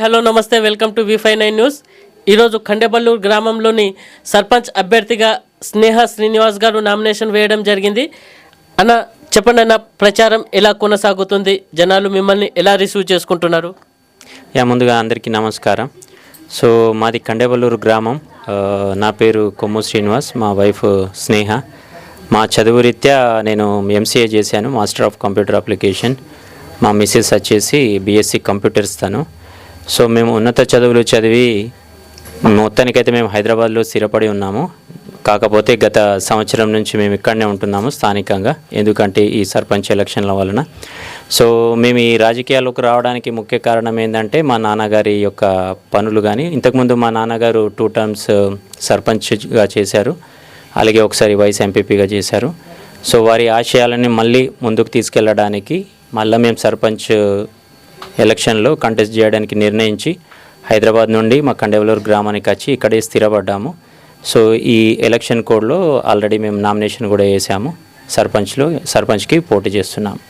Hello నమస్తే welcome to V five nine news. ఈరోజు ఖండేబల్లూరు గ్రామంలోని సర్పంచ్ అభ్యర్థిగా స్నేహ శ్రీనివాస్ గారు నామినేషన్ వేయడం జరిగింది. అన్న చెప్పండి అన్న ప్రచారం ఎలా కొనసాగుతుంది? జనాలు మిమ్మల్ని ఎలా రిసీవ్ చేసుకుంటున్నారు? యా ముందుగా అందరికీ నమస్కారం. సో మాది ఖండేబల్లూరు గ్రామం. నా పేరు కొమ్ము శ్రీనివాస్ మా వైఫ్ స్నేహ. మా చదువు రీత్యా నేను ఎంసీఏ చేశాను మాస్టర్ ఆఫ్ కంప్యూటర్ అప్లికేషన్ మా మిస్సెస్ వచ్చేసి బీఎస్సీ కంప్యూటర్స్ తను. సో మేము ఉన్నత చదువులు చదివి మొత్తానికైతే మేము హైదరాబాద్లో స్థిరపడి ఉన్నాము. కాకపోతే గత సంవత్సరం నుంచి మేము ఇక్కడనే ఉంటున్నాము స్థానికంగా ఎందుకంటే ఈ సర్పంచ్ ఎలక్షన్ల వలన. సో మేము ఈ రాజకీయాల్లోకి రావడానికి ముఖ్య కారణం ఏంటంటే మా నాన్నగారి యొక్క పనులు కానీ ఇంతకుముందు మా నాన్నగారు టూ టర్మ్స్ సర్పంచ్గా చేశారు అలాగే ఒకసారి వైస్ ఎంపీపీగా చేశారు. సో వారి ఆశయాలని మళ్ళీ ముందుకు తీసుకెళ్ళడానికి మళ్ళీ మేము సర్పంచ్ ఎలక్షన్లో కంటెస్ట్ చేయడానికి నిర్ణయించి హైదరాబాద్ నుండి మా కండేవలూరు గ్రామానికి వచ్చి ఇక్కడే స్థిరపడ్డాము. సో ఈ ఎలక్షన్ కోడ్లో ఆల్రెడీ మేము నామినేషన్ కూడా వేసాము. సర్పంచ్లో సర్పంచ్కి పోటీ చేస్తున్నాము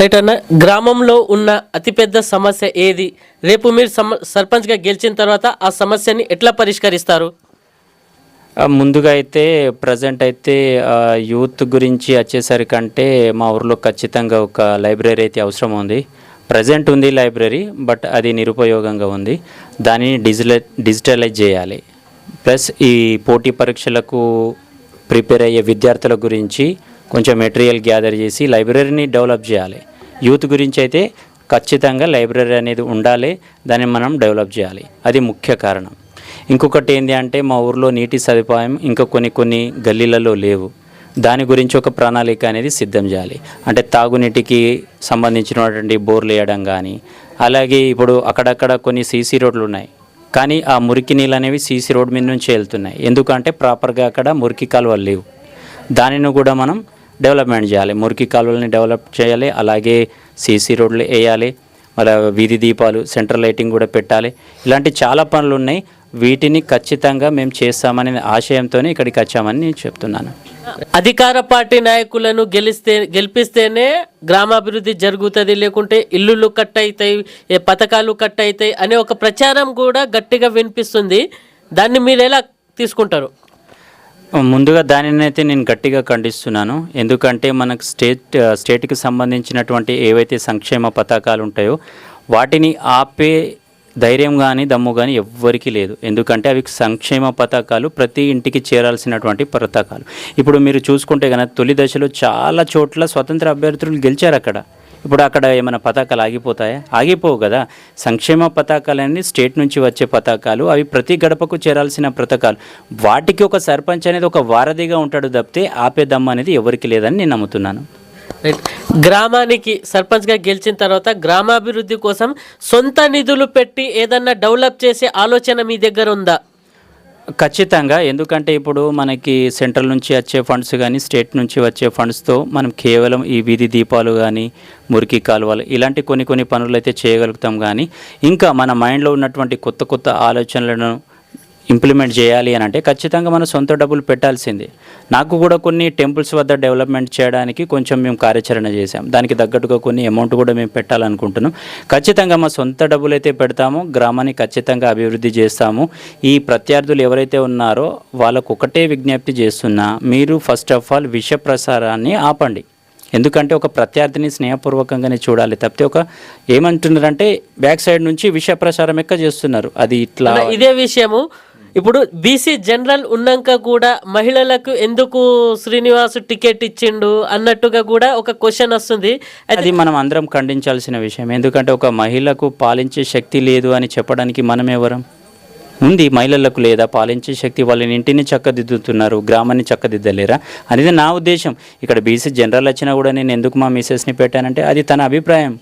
రైట్ అన్న గ్రామంలో ఉన్న అతిపెద్ద సమస్య ఏది? రేపు మీరు సమ సర్పంచ్గా గెలిచిన తర్వాత ఆ సమస్యని ఎట్లా పరిష్కరిస్తారు? ముందుగా అయితే ప్రజెంట్ అయితే యూత్ గురించి వచ్చేసరికంటే మా ఊర్లో ఖచ్చితంగా ఒక లైబ్రరీ అయితే అవసరం ఉంది. ప్రజెంట్ ఉంది లైబ్రరీ బట్ అది నిరుపయోగంగా ఉంది. దానిని డిజిటలై డిజిటలైజ్ చేయాలి. ప్లస్ ఈ పోటీ పరీక్షలకు ప్రిపేర్ అయ్యే విద్యార్థుల గురించి కొంచెం మెటీరియల్ గ్యాదర్ చేసి లైబ్రరీని డెవలప్ చేయాలి. యూత్ గురించి అయితే ఖచ్చితంగా లైబ్రరీ అనేది ఉండాలి దాన్ని మనం డెవలప్ చేయాలి. అది ముఖ్య కారణం. ఇంకొకటి ఏంటి అంటే మా ఊర్లో నీటి సదుపాయం ఇంకా కొన్ని కొన్ని గల్లీలలో లేవు. దాని గురించి ఒక ప్రణాళిక అనేది సిద్ధం చేయాలి. అంటే తాగునీటికి సంబంధించినటువంటి బోర్లు వేయడం కానీ అలాగే ఇప్పుడు అక్కడక్కడ కొన్ని సీసీ రోడ్లు ఉన్నాయి. కానీ ఆ మురికి నీళ్ళు అనేవి సీసీ రోడ్ మీద నుంచి వెళ్తున్నాయి. ఎందుకంటే ప్రాపర్గా అక్కడ మురికి కాలువలు లేవు. దానిని కూడా మనం డెవలప్మెంట్ చేయాలి. మురికి కాలువలని డెవలప్ చేయాలి. అలాగే సీసీ రోడ్లు వేయాలి. మళ్ళీ వీధి దీపాలు సెంట్రల్ లైటింగ్ కూడా పెట్టాలి. ఇలాంటి చాలా పనులు ఉన్నాయి. వీటిని ఖచ్చితంగా మేము చేస్తామనే ఆశయంతోనే ఇక్కడికి వచ్చామని నేను చెప్తున్నాను. అధికార పార్టీ నాయకులను గెలిస్తే గెలిపిస్తేనే గ్రామాభివృద్ధి జరుగుతుంది లేకుంటే ఇల్లులు కట్ అవుతాయి పథకాలు కట్ అవుతాయి అనే ఒక ప్రచారం కూడా గట్టిగా వినిపిస్తుంది. దాన్ని మీరు ఎలా తీసుకుంటారు? ముందుగా దానిని అయితే నేను గట్టిగా ఖండిస్తున్నాను. ఎందుకంటే మనకు స్టేట్ స్టేట్కి సంబంధించినటువంటి ఏవైతే సంక్షేమ పథకాలు ఉంటాయో వాటిని ఆపే ధైర్యం కానీ దమ్ము కానీ ఎవ్వరికీ లేదు. ఎందుకంటే అవి సంక్షేమ పథకాలు ప్రతి ఇంటికి చేరాల్సినటువంటి పథకాలు. ఇప్పుడు మీరు చూసుకుంటే కనుక తొలి దశలో చాలా చోట్ల స్వతంత్ర అభ్యర్థులు గెలిచారు అక్కడ. ఇప్పుడు అక్కడ ఏమైనా పథకాలు ఆగిపోతాయా? ఆగిపోవు కదా. సంక్షేమ పథకాలన్నీ స్టేట్ నుంచి వచ్చే పథకాలు అవి ప్రతి గడపకు చేరాల్సిన పథకాలు. వాటికి ఒక సర్పంచ్ అనేది ఒక వారధిగా ఉంటాడు తప్పితే ఆపేదమ్మ అనేది ఎవరికి లేదని నేను నమ్ముతున్నాను. రైట్. గ్రామానికి సర్పంచ్గా గెలిచిన తర్వాత గ్రామాభివృద్ధి కోసం సొంత నిధులు పెట్టి ఏదన్నా డెవలప్ చేసే ఆలోచన మీ దగ్గర ఉందా ఖచ్చితంగా ఎందుకంటే ఇప్పుడు మనకి సెంట్రల్ నుంచి వచ్చే ఫండ్స్ కానీ స్టేట్ నుంచి వచ్చే ఫండ్స్తో మనం కేవలం ఈ వీధి దీపాలు కానీ మురికి కాలువలు ఇలాంటి కొన్ని కొన్ని పనులు అయితే చేయగలుగుతాం కానీ ఇంకా మన మైండ్లో ఉన్నటువంటి కొత్త కొత్త ఆలోచనలను ఇంప్లిమెంట్ చేయాలి అని అంటే ఖచ్చితంగా మనం సొంత డబ్బులు పెట్టాల్సిందే. నాకు కూడా కొన్ని టెంపుల్స్ వద్ద డెవలప్మెంట్ చేయడానికి కొంచెం మేము కార్యాచరణ చేశాం. దానికి తగ్గట్టుగా కొన్ని అమౌంట్ కూడా మేము పెట్టాలనుకుంటున్నాం. ఖచ్చితంగా మా సొంత డబ్బులు అయితే పెడతాము గ్రామాన్ని ఖచ్చితంగా అభివృద్ధి చేస్తాము. ఈ ప్రత్యర్థులు ఎవరైతే ఉన్నారో వాళ్ళకు ఒకటే విజ్ఞప్తి చేస్తున్నా మీరు ఫస్ట్ ఆఫ్ ఆల్ విష ప్రసారాన్ని ఆపండి. ఎందుకంటే ఒక ప్రత్యర్థిని స్నేహపూర్వకంగానే చూడాలి తప్పితే ఒక ఏమంటున్నారంటే బ్యాక్ సైడ్ నుంచి విష ప్రసారం ఎక్క చేస్తున్నారు. అది ఇట్లా ఇదే విషయము. ఇప్పుడు బీసీ జనరల్ ఉన్నాక కూడా మహిళలకు ఎందుకు శ్రీనివాస్ టికెట్ ఇచ్చిండు అన్నట్టుగా కూడా ఒక క్వశ్చన్ వస్తుంది. అది మనం అందరం ఖండించాల్సిన విషయం. ఎందుకంటే ఒక మహిళకు పాలించే శక్తి లేదు అని చెప్పడానికి మనం ఎవరం ఉంది మహిళలకు లేదా పాలించే శక్తి వాళ్ళని ఇంటిని చక్కదిద్దుతున్నారు గ్రామాన్ని చక్కదిద్దలేరా? అనేది నా ఉద్దేశం. ఇక్కడ బీసీ జనరల్ వచ్చినా కూడా నేను ఎందుకు మా మిసెస్ని పెట్టానంటే అది తన అభిప్రాయం.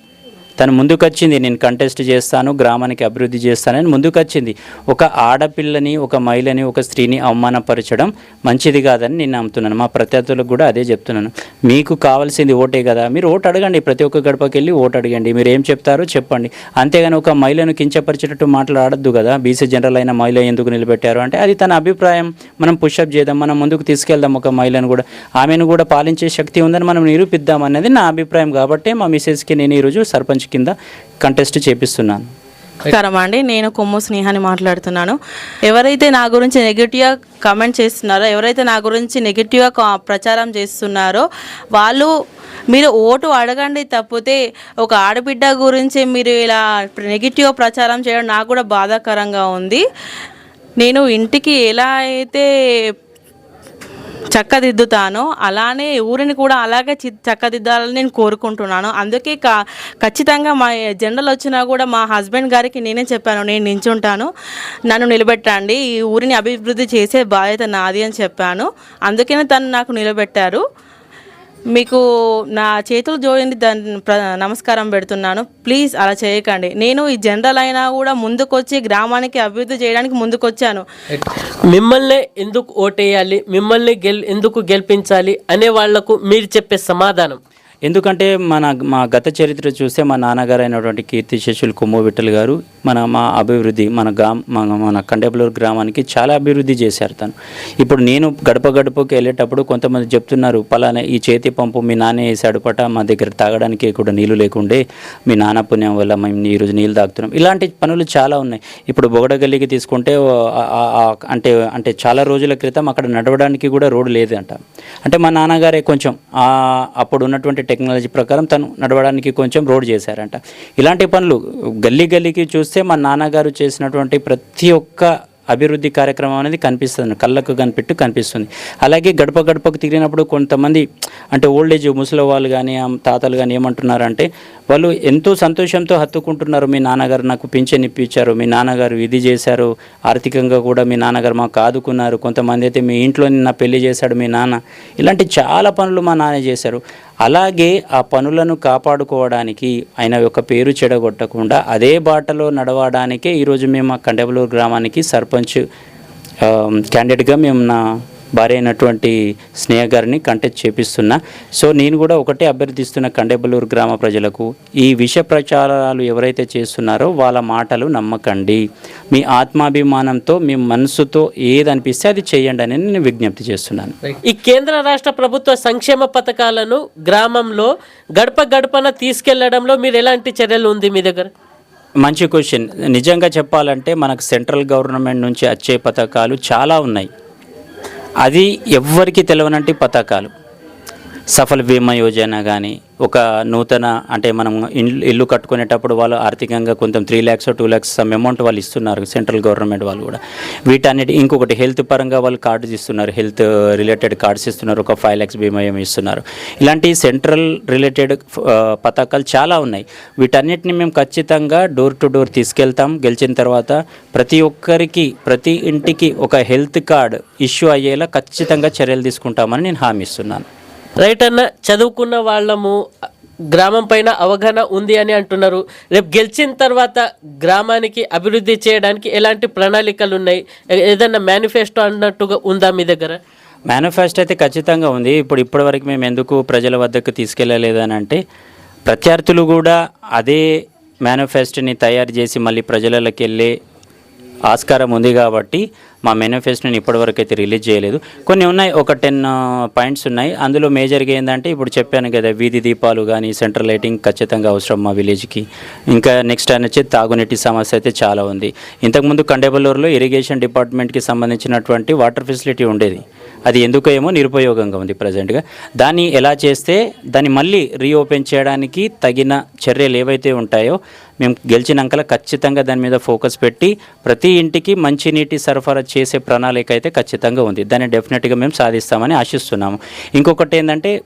తను ముందుకొచ్చింది నేను కంటెస్ట్ చేస్తాను గ్రామానికి అభివృద్ధి చేస్తానని ముందుకొచ్చింది. ఒక ఆడపిల్లని ఒక మహిళని ఒక స్త్రీని అవమానపరచడం మంచిది కాదని నేను నమ్ముతున్నాను. మా ప్రత్యర్థులకు కూడా అదే చెప్తున్నాను. మీకు కావాల్సింది ఓటే కదా మీరు ఓటు అడగండి. ప్రతి ఒక్క గడపకి వెళ్ళి ఓటు అడగండి. మీరు ఏం చెప్తారో చెప్పండి. అంతేగాని ఒక మహిళను కించపరిచేటట్టు మాట్లాడద్దు కదా. బీసీ జనరల్ అయిన మహిళ ఎందుకు నిలబెట్టారు? అంటే అది తన అభిప్రాయం. మనం పుషప్ చేద్దాం మనం ముందుకు తీసుకెళ్దాం ఒక మహిళను కూడా. ఆమెను కూడా పాలించే శక్తి ఉందని మనం నిరూపిద్దాం అనేది నా అభిప్రాయం. కాబట్టి మా మిసెస్కి నేను ఈరోజు సర్పంచ్ కింద కంటెస్ట్ చేపిస్తున్నాను. నమస్కారం అండి? నేను కొమ్ము స్నేహాన్ని మాట్లాడుతున్నాను. ఎవరైతే నా గురించి నెగిటివ్గా కమెంట్ చేస్తున్నారో ఎవరైతే నా గురించి నెగిటివ్గా కా- ప్రచారం చేస్తున్నారో వాళ్ళు మీరు ఓటు అడగండి తప్పితే ఒక ఆడబిడ్డ గురించి మీరు ఇలా నెగిటివ్గా ప్రచారం చేయడం నాకు కూడా బాధాకరంగా ఉంది. నేను ఇంటికి ఎలా అయితే చక్కదిద్దుతాను. అలానే ఊరిని కూడా అలాగే చక్కదిద్దాలని నేను కోరుకుంటున్నాను. అందుకే ఖచ్చితంగా మా జెండలు వచ్చినా కూడా మా హస్బెండ్ గారికి నేనే చెప్పాను. నేను నించుంటాను. నన్ను నిలబెట్టండి. ఈ ఊరిని అభివృద్ధి చేసే బాధ్యత నాది అని చెప్పాను. అందుకనే తను నాకు నిలబెట్టారు. మీకు నా చేతులు జోడింది దాని ప్ర- నమస్కారం పెడుతున్నాను. ప్లీజ్ అలా చేయకండి. నేను ఈ జనరల్ అయినా కూడా ముందుకొచ్చి గ్రామానికి అభివృద్ధి చేయడానికి ముందుకొచ్చాను. మిమ్మల్ని ఎందుకు ఓటేయాలి? మిమ్మల్ని గెల్ ఎందుకు గెలిపించాలి? అనే వాళ్ళకు మీరు చెప్పే సమాధానం. ఎందుకంటే మన మా గత చరిత్ర చూస్తే మా నాన్నగారు అయినటువంటి కీర్తి శిష్యులు కొమ్ము విఠల్ గారు మన మా అభివృద్ధి మన గ్రామ మన మన కండేబలూరు గ్రామానికి చాలా అభివృద్ధి చేశారు తను. ఇప్పుడు నేను గడప గడపకి వెళ్ళేటప్పుడు కొంతమంది చెప్తున్నారు పలానా ఈ చేతి పంపు మీ నాన్న వేసాడు పట మా దగ్గర తాగడానికి కూడా నీళ్ళు లేకుండే మీ నాన్న పుణ్యం వల్ల మేము ఈరోజు నీళ్ళు తాగుతున్నాం. ఇలాంటి పనులు చాలా ఉన్నాయి. ఇప్పుడు బొగడగల్లికి తీసుకుంటే అంటే అంటే చాలా రోజుల క్రితం అక్కడ నడవడానికి కూడా రోడ్డు లేదంట. అంటే మా నాన్నగారే కొంచెం అప్పుడు ఉన్నటువంటి టెక్నాలజీ ప్రకారం తను నడవడానికి కొంచెం రోడ్ చేశారంట. ఇలాంటి పనులు గల్లీ గల్లీకి చూస్తే మా నాన్నగారు చేసినటువంటి ప్రతి ఒక్క అభివృద్ధి కార్యక్రమం అనేది కనిపిస్తుంది. కళ్ళకు కనిపెట్టు కనిపిస్తుంది. అలాగే గడప గడపకు తిరిగినప్పుడు కొంతమంది అంటే ఓల్డ్ ఏజ్ ముసలి వాళ్ళు కానీ తాతలు కానీ ఏమంటున్నారంటే వాళ్ళు ఎంతో సంతోషంతో హత్తుకుంటున్నారు. మీ నాన్నగారు నాకు పింఛన్ ఇప్పించారు. మీ నాన్నగారు ఇది చేశారు. ఆర్థికంగా కూడా మీ నాన్నగారు మాకు ఆదుకున్నారు. కొంతమంది అయితే మీ ఇంట్లో నిన్న పెళ్ళి చేశాడు మీ నాన్న. ఇలాంటి చాలా పనులు మా నాన్న చేశారు. అలాగే ఆ పనులను కాపాడుకోవడానికి ఆయన యొక్క పేరు చెడగొట్టకుండా అదే బాటలో నడవడానికే ఈరోజు మేము ఆ కండబలూరు గ్రామానికి సర్పంచ్ క్యాండిడేట్గా మేము నా భార్య అయినటువంటి స్నేహ గారిని కంటెస్ట్ చేపిస్తున్నా. సో నేను కూడా ఒకటే అభ్యర్థిస్తున్న కండేబలూరు గ్రామ ప్రజలకు ఈ విష ప్రచారాలు ఎవరైతే చేస్తున్నారో వాళ్ళ మాటలు నమ్మకండి. మీ ఆత్మాభిమానంతో మీ మనసుతో ఏది అనిపిస్తే అది చేయండి అని నేను విజ్ఞప్తి చేస్తున్నాను. ఈ కేంద్ర రాష్ట్ర ప్రభుత్వ సంక్షేమ పథకాలను గ్రామంలో గడప గడపన తీసుకెళ్ళడంలో మీరు ఎలాంటి చర్యలు ఉంది మీ దగ్గర? మంచి క్వశ్చన్. నిజంగా చెప్పాలంటే మనకు సెంట్రల్ గవర్నమెంట్ నుంచి వచ్చే పథకాలు చాలా ఉన్నాయి. అది ఎవ్వరికి తెలియనట్టి పథకాలు సఫల్ బీమా యోజన కానీ ఒక నూతన అంటే మనం ఇల్లు ఇల్లు కట్టుకునేటప్పుడు వాళ్ళు ఆర్థికంగా కొంచెం three lakhs two lakhs some amount వాళ్ళు ఇస్తున్నారు సెంట్రల్ గవర్నమెంట్ వాళ్ళు కూడా. వీటన్నిటి ఇంకొకటి హెల్త్ పరంగా వాళ్ళు కార్డ్స్ ఇస్తున్నారు హెల్త్ రిలేటెడ్ కార్డ్స్ ఇస్తున్నారు ఒక ఫైవ్ ల్యాక్స్ బీమా ఏమి ఇస్తున్నారు. ఇలాంటి సెంట్రల్ రిలేటెడ్ పథకాలు చాలా ఉన్నాయి. వీటన్నిటిని మేము ఖచ్చితంగా డోర్ టు డోర్ తీసుకెళ్తాం. గెలిచిన తర్వాత ప్రతి ఒక్కరికి ప్రతి ఇంటికి ఒక హెల్త్ కార్డ్ ఇష్యూ అయ్యేలా ఖచ్చితంగా చర్యలు తీసుకుంటామని నేను హామీ ఇస్తున్నాను. రైట్ అన్న చదువుకున్న వాళ్ళము గ్రామం పైన అవగాహన ఉంది అని అంటున్నారు. రేపు గెలిచిన తర్వాత గ్రామానికి అభివృద్ధి చేయడానికి ఎలాంటి ప్రణాళికలు ఉన్నాయి? ఏదన్నా మేనిఫెస్టో అన్నట్టుగా ఉందా మీ దగ్గర? మేనిఫెస్టో అయితే ఖచ్చితంగా ఉంది. ఇప్పుడు ఇప్పటివరకు మేము ఎందుకు ప్రజల వద్దకు తీసుకెళ్ళలేదు అని అంటే ప్రత్యర్థులు కూడా అదే మేనిఫెస్టోని తయారు చేసి మళ్ళీ ప్రజలకి వెళ్ళే ఆస్కారం ఉంది కాబట్టి మా మేనిఫెస్టోని ఇప్పటివరకు అయితే రిలీజ్ చేయలేదు. కొన్ని ఉన్నాయి ఒక టెన్ పాయింట్స్ ఉన్నాయి. అందులో మేజర్గా ఏంటంటే ఇప్పుడు చెప్పాను కదా వీధి దీపాలు కానీ సెంట్రల్ లైటింగ్ ఖచ్చితంగా అవసరం మా విలేజ్కి ఇంకా నెక్స్ట్ అని వచ్చి తాగునీటి సమస్య అయితే చాలా ఉంది. ఇంతకుముందు కండేబల్లూరులో ఇరిగేషన్ డిపార్ట్మెంట్కి సంబంధించినటువంటి వాటర్ ఫెసిలిటీ ఉండేది. అది ఎందుకో ఏమో నిరుపయోగంగా ఉంది ప్రజెంట్గా దాన్ని ఎలా చేస్తే దాన్ని మళ్ళీ రీఓపెన్ చేయడానికి తగిన చర్యలు ఏవైతే ఉంటాయో మేము గెలిచినాక ఖచ్చితంగా దాని మీద ఫోకస్ పెట్టి ప్రతి ఇంటికి మంచినీటి సరఫరా చేసే ప్రణాళిక అయితే ఖచ్చితంగా ఉంది. దాన్ని డెఫినెట్గా మేము సాధిస్తామని ఆశిస్తున్నాము. ఇంకొకటి ఏంటంటే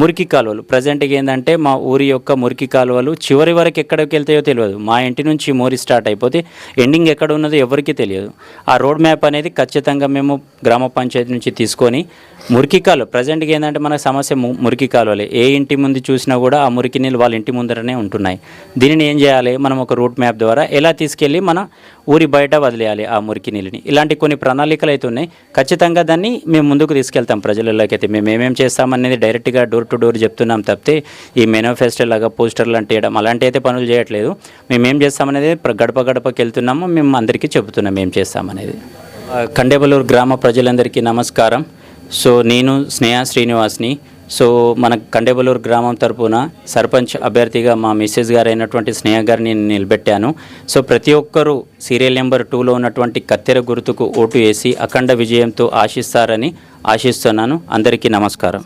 మురికి కాలువలు. ప్రజెంట్గా ఏంటంటే మా ఊరి యొక్క మురికి కాలువలు చివరి వరకు ఎక్కడికి వెళ్తాయో తెలియదు. మా ఇంటి నుంచి మోరి స్టార్ట్ అయిపోతే ఎండింగ్ ఎక్కడ ఉన్నదో ఎవరికీ తెలియదు. ఆ రోడ్ మ్యాప్ అనేది ఖచ్చితంగా మేము గ్రామ పంచాయతీ నుంచి తీసుకొని మురికి కాలువ ప్రజెంట్గా ఏంటంటే మన సమస్య ము- మురికి కాలువలే. ఏ ఇంటి ముందు చూసినా కూడా ఆ మురికి నీళ్ళు వాళ్ళ ఇంటి ముందరనే ఉంటున్నాయి. దీనిని ఏం చేయాలి? మనం ఒక రూట్ మ్యాప్ ద్వారా ఎలా తీసుకెళ్ళి మన ఊరి బయట వదిలేయాలి ఆ మురికి నీళ్ళని. ఇలాంటి కొన్ని ప్రణాళికలు అయితే ఉన్నాయి. ఖచ్చితంగా దాన్ని మేము ముందుకు తీసుకెళ్తాం ప్రజలలోకి అయితే. మేము ఏమేమి చేస్తామనేది డైరెక్ట్గా డోర్ టు డోర్ చెప్తున్నాం తప్పితే ఈ మేనిఫెస్టో లాగా పోస్టర్లు అంటే వేయడం అలాంటి అయితే పనులు చేయట్లేదు. మేము ఏం చేస్తామనేది గడప గడపకి వెళ్తున్నాము. మేము అందరికీ చెబుతున్నాం ఏం చేస్తామనేది కండేబలూరు గ్రామ ప్రజలందరికీ నమస్కారం. సో నేను స్నేహ శ్రీనివాస్ని. సో మన కండేబలూరు గ్రామం తరపున సర్పంచ్ అభ్యర్థిగా మా మిస్సెస్ గారు అయినటువంటి స్నేహ గారిని నిలబెట్టాను. సో ప్రతి ఒక్కరూ సీరియల్ నెంబర్ టూలో ఉన్నటువంటి కత్తెర గుర్తుకు ఓటు వేసి అఖండ విజయంతో ఆశిస్తారని ఆశిస్తున్నాను. అందరికీ నమస్కారం.